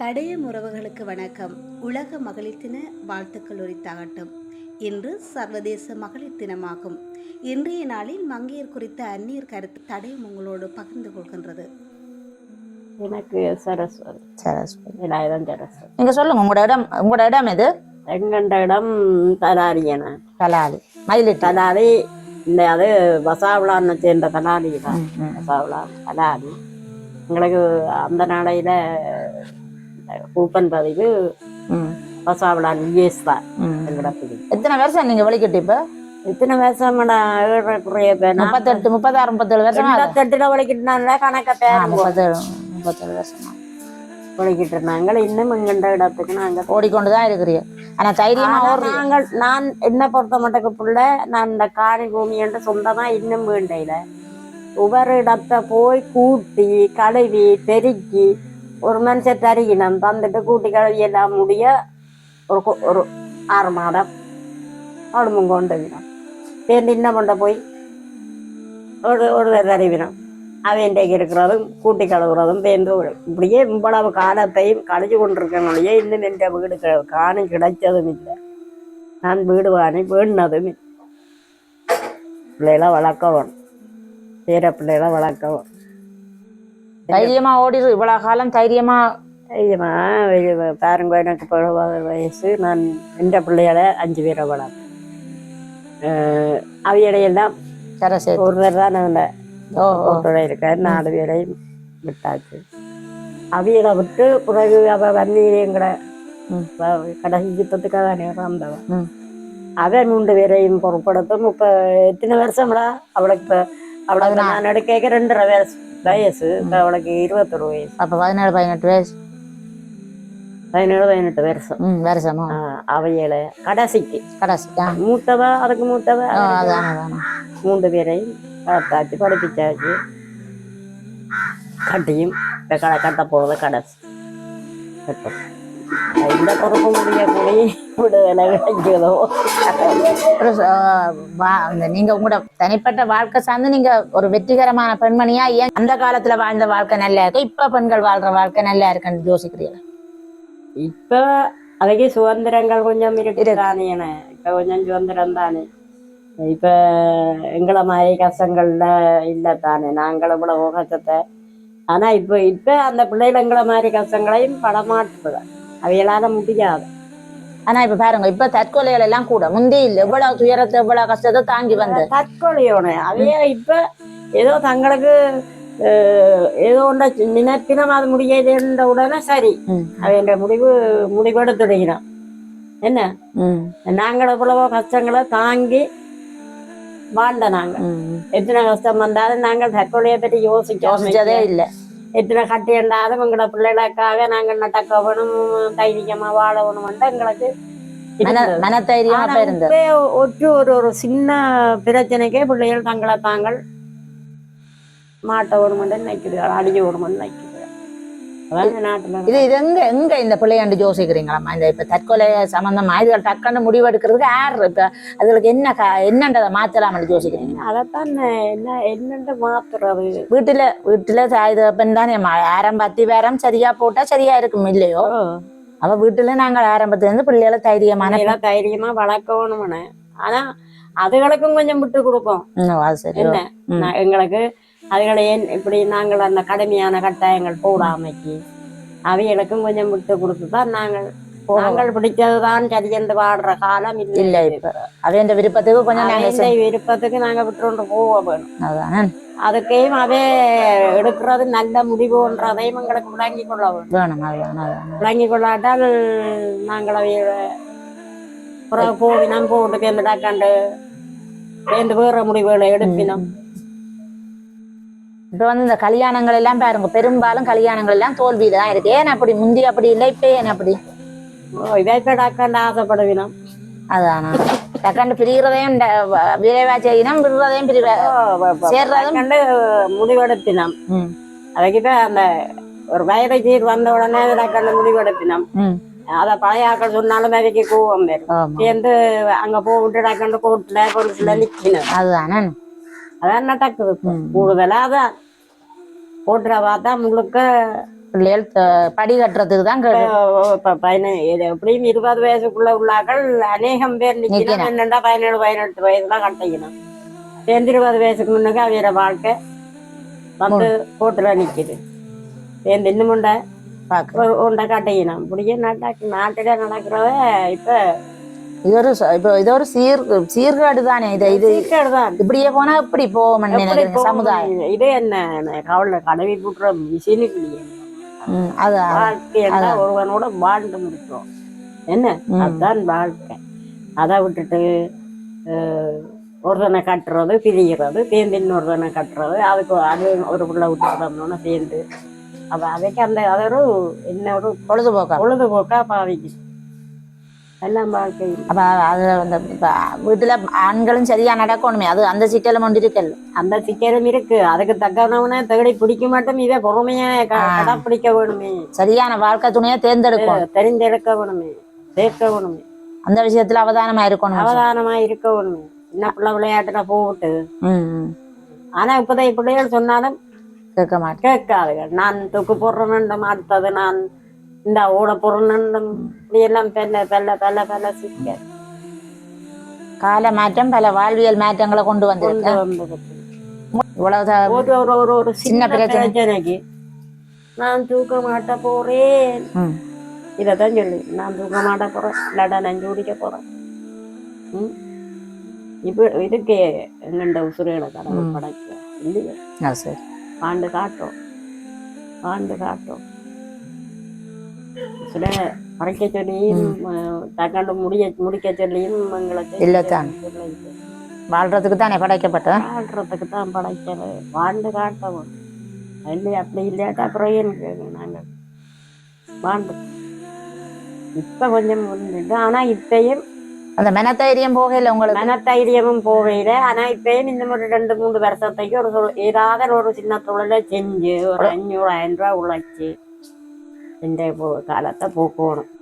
தடயம் உறவுகளுக்கு வணக்கம். உலக மகளிர் தின வாழ்த்துக்கள் உரித்தாகட்டும். இன்று சர்வதேச மகளிர் தினமாகும். இன்றைய நாளில் மங்கையர் குறித்த அந்நியர் கருத்து தடயம் உங்களோடு பகிர்ந்து கொள்கின்றது. எனக்கு சரஸ்வதி. சரஸ்வதி. விநாயகன் சரஸ்வதி. நீங்க சொல்லுங்க உங்களோட இடம் உங்களோட இடம் எது? எங்கண்ட இடம் தலாரியன கலாலி. மயிலிட்டு தலாரி இந்த அது வசாவிளான்னு சேர்ந்த தலாரி தான். வசாவிளா தலாரி எங்களுக்கு அந்த நாளையில கூப்பன் பதிவு ம், வசாவிளான் யூஎஸ் தான் பிடி எத்தனை வருஷம் நீங்க வெளிக்கிட்டு இப்ப? இத்தனை வருஷம் ஏழக்குறைய பேர் முப்பத்தெட்டு முப்பத்தாறு முப்பத்தேழு வருஷமா எண்பத்தெட்டுல வலிக்கிட்டு கணக்க பேர் முப்பத்தேழு முப்பத்தேழு வருஷமா. வலிக்கிட்டு இருந்தாங்க இன்னும் எங்கண்ட இடத்துக்கு நாங்க ஓடிக்கொண்டுதான் இருக்கிறீங்க. ஆனா தைரியமா நாங்கள் நான் என்ன பொறுத்த மட்டுக்கு புள்ள நான் இந்த காணி பூமி என்று சொந்தமா இன்னும் வேண்டையில ஒவ்வொரு இடத்த போய் கூட்டி கழுவி பெருக்கி ஒரு மனுஷன் தருகினம் தந்துட்டு கூட்டி கழுவி எல்லாம் முடிய ஒரு ஒரு ஆறு மாதம் அழுமும் கொண்டு வினம் சேர்ந்து இன்னும் கொண்ட போய் ஒரு ஒரு தருவினம் அவன்டைக்கு இருக்கிறதும் கூட்டி கழுவுறதும் பேருந்து இப்படியே இவ்வளவு காலத்தையும் கழிச்சு கொண்டிருக்கனாலேயே இன்னும் எந்த வீடு காணும் கிடைச்சதும் இல்லை. நான் வீடு வாங்கி வேணுனதும் இல்லை. பிள்ளைகளை வளர்க்கவும் பேர பிள்ளைகளை வளர்க்கவும் தைரியமா ஓடிடு இவ்வளவு காலம் தைரியமா. ஐயம்மா, பாருங்க எனக்கு வயசு. நான் எந்த பிள்ளைகளை அஞ்சு பேரை வளர்ப்பேன் அவையடையெல்லாம் ஒருவர் தான் அந்த ஓ ஓ. கூட்டோட இருக்க நாலு பேரையும் விட்டாச்சு. அவியலை விட்டு பிறகு அவ வன்னீரங்களை. கடைசி யுத்தத்துக்காக தானே வந்தவன் ம். அவன் மூன்று பேரையும் பொறுப்படுத்தும் இப்ப எத்தனை வருஷம்டா? அவளுக்கு இப்ப அவளுக்கு. நான் எடுக்க ரெண்டரை வயசு. வயசு. அவளுக்கு இருபத்தொரு வயசு. அப்ப பதினேழு பதினெட்டு வயசு. பதினேழு பதினெட்டு வருஷம். ம் வருஷமா? அவையலை கடைசிக்கு. கடைசி ஆ. மூத்தவ அதுக்கு மூத்தவ? மூன்று பேரையும் வளர்த்தாச்சு படிப்பிச்சாச்சு. கட்டியும் கட்ட போகிறது கடைசி. கட்டும். இந்த பொறுப்பு முடிய கூடி விடுதலை கிடைக்கிறதோ ஒரு ச- வா- அந்த நீங்க உங்களோட தனிப்பட்ட வாழ்க்கை சார்ந்து நீங்க ஒரு வெற்றிகரமான பெண்மணியா ஏன் அந்த காலத்துல வாழ்ந்த வாழ்க்கை நல்லா இருக்கு இப்ப பெண்கள் வாழ்ற வாழ்க்கை நல்லா இருக்குன்னு யோசிக்கிறீங்க இப்ப அதுக்கு சுதந்திரங்கள் கொஞ்சம் இருக்கு தானே இப்ப கொஞ்சம் சுதந்திரம் தானே இப்ப எங்களை மாதிரி கஷ்டங்கள்ல இல்லை தானே நாங்கள் இவ்வளவு கஷ்டத்தை ஆனா இப்ப இப்ப அந்த பிள்ளைகள் எங்களை மாதிரி கஷ்டங்களையும் படமாட்டுது அவைகளால முடியாது. ஆனா இப்ப பாருங்க இப்ப தற்கொலைகள் எல்லாம் கூட முந்தி இல்ல எவ்வளவு துயரத்தை எவ்வளவு கஷ்டத்தை தாங்கி வந்து. தற்கொலையோட அவைய இப்ப ஏதோ தங்களுக்கு ஏதோ ஒன்றை நினைப்பினம் அது முடியல உடனே சரி. ம். அவைய முடிவு முடிவெடுத்துடுகிறோம் என்ன? ம், நாங்கள் எவ்வளவோ கஷ்டங்களை தாங்கி வாழ்ந்த நாங்க ம். எத்தனை கஷ்டம் வந்தாலும் நாங்கள் தற்கொலையை பற்றி யோசிக்காம யோசிச்சதே இல்ல. எத்தனை கட்டி இருந்தாலும் எங்களோட பிள்ளைகளுக்காக நாங்கள் நடக்க வேணும் தைரியமா வாழ வேணும்ட்டு எங்களுக்கு ஒற்று ஒரு ஒரு சின்ன பிரச்சனைக்கே பிள்ளைகள் தங்களை தாங்கள் மாட்ட வேணுமென்று நினைக்கிறார்கள் அடிக்க அதான் நாட்டுல இது இது எங்க எங்க இந்த பிள்ளையாண்டு யோசிக்கிறீங்களாம்மா இந்த இப்ப தற்கொலை சம்பந்தமா இதுகள் டக்குன்னு முடிவெடுக்கிறதுக்கு யார் இப்ப அதுகளுக்கு என்ன என்னன்றதை மாத்தலாம்னு யோசிக்கிறீங்க அதைத்தான் என்ன என்னென்று மாத்துறது. வீட்டுல வீட்டுல தாய் தகப்பன் தானே ம- ஆரம்பத்தி வேரம் சரியா போட்டா சரியா இருக்கும் இல்லையோ? அவ வீட்டுல நாங்கள் ஆரம்பத்துல இருந்து பிள்ளைகளை தைரியமான தைரியமா வளர்க்க வேணும்னு ஆனா அதுகளுக்கும் கொஞ்சம் விட்டு கொடுப்போம். என்ன? எங்களுக்கு அதுகளை ஏன் இப்படி நாங்கள் அந்த கடுமையான கட்டாயங்கள் போடாமைக்கு அவைகளுக்கும் கொஞ்சம் விட்டு கொடுத்து தான் நாங்கள் நாங்கள் பிடிச்சதுதான் சரி என்று பாடுற காலம் இல்ல. இல்லை இப்ப. அவன் விருப்பத்துக்கு கொஞ்சம் நாங்க அவையின் விருப்பத்துக்கு நாங்க விட்டுண்டு போக வேணும். அதானே? அதுக்கையும் அவே எடுக்கிறது நல்ல முடிவுன்றதையும் எங்களுக்கு விளங்கி கொள்ள வேணும். விளங்கி கொள்ளாட்டால் நாங்கள் அவைய பிறகு போவினம் போட்டு பேர்ந்துடா கண்டு பேர்ந்து வேற முடிவுகளை எடுப்பினோம். இப்ப வந்து இந்த கல்யாணங்கள் எல்லாம் பாருங்க பெரும்பாலும் கல்யாணங்கள் எல்லாம் தோல்வியில தான் இருக்கு. ஏன் அப்படி? முந்தி அப்படி இல்லை இப்ப ஏன் அப்படி? இதை கண்டு ஆசைப்படுவினோம் அதானா? டக்காண்டு பிரிகிறதையும் விரைவா செய்யணும் விடுறதையும் பிரிவா சேர்றதும் கண்டு முடிவெடுப்பினோம் ம், அதுக்கிட்ட அந்த ஒரு வயதை சீர் வந்த உடனே கண்டு முடிவெடுப்பினோம் ம். அத பழைய ஆக்கள் சொன்னாலும் அதுக்கு கோவம் வரும். சேர்ந்து அங்க போட்டு டக்கண்டு கோர்ட்ல கொண்டுல நிக்கணும். அதுதானே அதான் நடக்குது இப்ப. ம். கூடுதலா அதான் போட்டுற பார்த்தா முழுக்க பிள்ளைகள் த- படி கட்டுறதுக்கு தான் எப்படியும் இருபது வயசுக்குள்ள உள்ளாக்கள் அநேகம் பேர். என்னண்டா பதினேழு பதினெட்டு வயசுல கட்டிக்கணும். சேர்ந்து இருபது வயசுக்கு முன்னுக்கு அவையோட வாழ்க்கை வந்து கோட்டுல நிக்குது. சேர்ந்து இன்னும் உண்டை உண்டை கட்டிக்கணும். இப்படியே நாட்டாக்கு நாட்டில நடக்கிறத இப்ப இது ஒரு இப்போ இது ஒரு சீர் சீர்கேடு தானே இது இது சீக்கிரம் தான் இப்படியே போனா இப்படி போவோம்? சமுதாயம் இது என்ன கவலை கடவி போட்டுற மிஷினுக்கு இல்லையே ம், அது வாழ்க்கை எல்லாம் ஒருவனோட வாழ்ந்து முடிச்சோம் என்ன. அதுதான் வாழ்க்கை அதை விட்டுட்டு ஒருத்தனை கட்டுறது பிரிகிறது சேர்ந்து இன்னொருத்தனை கட்டுறது அதுக்கு அது ஒரு பிள்ளை விட்டுறோம்னு சேர்ந்து அப்ப அதுக்கு அந்த அது ஒரு என்ன ஒரு பொழுதுபோக்கா பொழுதுபோக்கா பாவிக்கு எல்லாம் வாழ்க்கை அப்ப அது அந்த வீட்டுல ஆண்களும் சரியா நடக்கணுமே அது அந்த சிக்கலும் ஒன்று அந்த சிக்கனம் இருக்கு. அதுக்கு தக்கவனவனை தேடி பிடிக்க மாட்டோம் இதை பொறுமையா க- ஆ. கடைப்பிடிக்க வேணுமே. சரியான வாழ்க்கை துணையை தேர்ந்தெடுக்கும் தெரிஞ்செடுக்க வேணுமே. சேர்க்க வேணுமே. அந்த விஷயத்துல அவதானமா இருக்கணும். அவதானமா இருக்க வேணுமே. சின்ன பிள்ளை விளையாட்டுல போட்டு. ஆனா இப்போதைய பிள்ளைகள் சொன்னாலும் கேட்க மாட்டேன். கேட்காதுகள் நான் தூக்கு போடுறேன் அடுத்தது நான் இந்த ஓட போடுறேன் இப்படி எல்லாம் பெல்ல பெல்ல பெல்ல பெல்ல சிக்க கால மாற்றம் பல வாழ்வியல் மாற்றங்களை கொண்டு கொண்டு வந்திருக்கு. வந்தது இவ்வளவு த- ஒரு ஒரு ஒரு ஒரு சின்ன சின்ன பிரச்சனை. பிரச்சனைக்கு நான் தூக்க மாட்ட போறேன். இதைத்தான் சொல்லு. நான் தூக்க மாட்ட போறேன். இல்லாட்டா நஞ்சு குடிக்க போறேன்? இப்ப இதுக்கு எங்கண்ட உசுரையில கடவுள். படைக்க. இல்லையா? ஆண்டு காட்டும். ஆண்டு காட்டும். சில மறைக்க சொல்லியும் தக்காண்டு முடிய முடிக்க சொல்லியும் எங்களை இல்லைத்தான். சொல்லிட்டு வாழ்றதுக்கு தானே படைக்கப்பட்டது? வாழ்றதுக்கு தான் படைக்கிறது வாழ்ந்து காட்டவும். இல்லை அப்படி இல்லாட்டா அப்புறம் ஏன்னு நாங்கள் வாழ்ந்து. இப்ப கொஞ்சம் முன்னிட்டு ஆனா இப்பயும் அந்த மெனத்தைரியம் போகல உங்களுக்கு? மனத்தைரியமும் போகையில. ஆனா இப்பயும் இன்னும் ஒரு ரெண்டு மூணு வருஷத்துக்கு ஒரு ஏதாவது ஒரு சின்ன தொழிலை செஞ்சு ஒரு அஞ்சூறாயிரம் ரூபாய் உழைச்சி എന്റെ കാലത്തെ പൂക്കോണം